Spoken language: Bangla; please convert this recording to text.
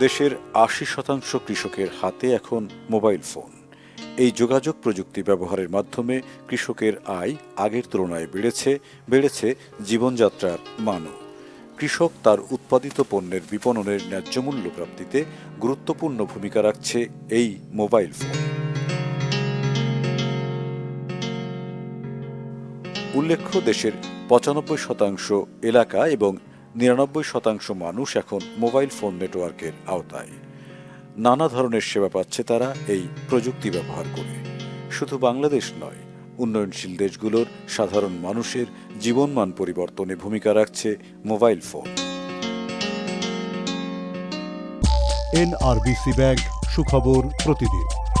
দেশের আশি শতাংশ কৃষকের হাতে এখন মোবাইল ফোন। এই যোগাযোগ প্রযুক্তি ব্যবহারের মাধ্যমে কৃষকের আয় আগের তুলনায় বেড়েছে বেড়েছে জীবনযাত্রার মানও। কৃষক তার উৎপাদিত পণ্যের বিপণনের ন্যায্য মূল্য প্রাপ্তিতে গুরুত্বপূর্ণ ভূমিকা রাখছে এই মোবাইল ফোন। উল্লেখ্য, দেশের পঁচানব্বই শতাংশ এলাকা এবং নিরানব্বই শতাংশ মানুষ এখন মোবাইল ফোন নেটওয়ার্কের আওতায়। নানা ধরনের সেবা পাচ্ছে তারা এই প্রযুক্তি ব্যবহার করে। শুধু বাংলাদেশ নয়, উন্নয়নশীল দেশগুলোর সাধারণ মানুষের জীবনমান পরিবর্তনে ভূমিকা রাখছে মোবাইল ফোন। এনআরবিসি ব্যাংক সুখবর প্রতিদিন।